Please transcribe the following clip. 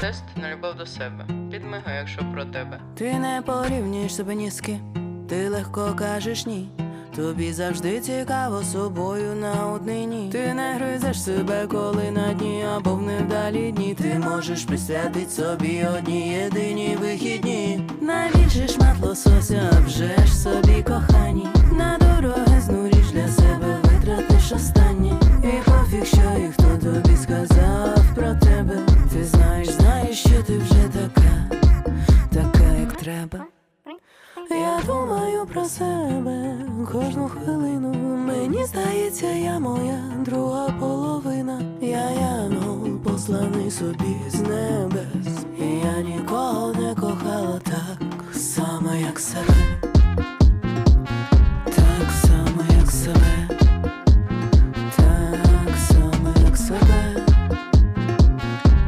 Тест на любов до себе. Підмигай, якщо про тебе. Ти не порівнюєш себе ні з ким, ти легко кажеш ні. Тобі завжди цікаво собою на однині. Ти не гризеш себе, коли на дні або в невдалі дні. Ти можеш присвятить собі одні єдині вихідні. Найбільший шмат лосося обжеш така, така, як треба. Я думаю про себе кожну хвилину. Мені здається, я моя друга половина. Я янгол посланий собі з небес. І я нікого не кохала так само, як себе.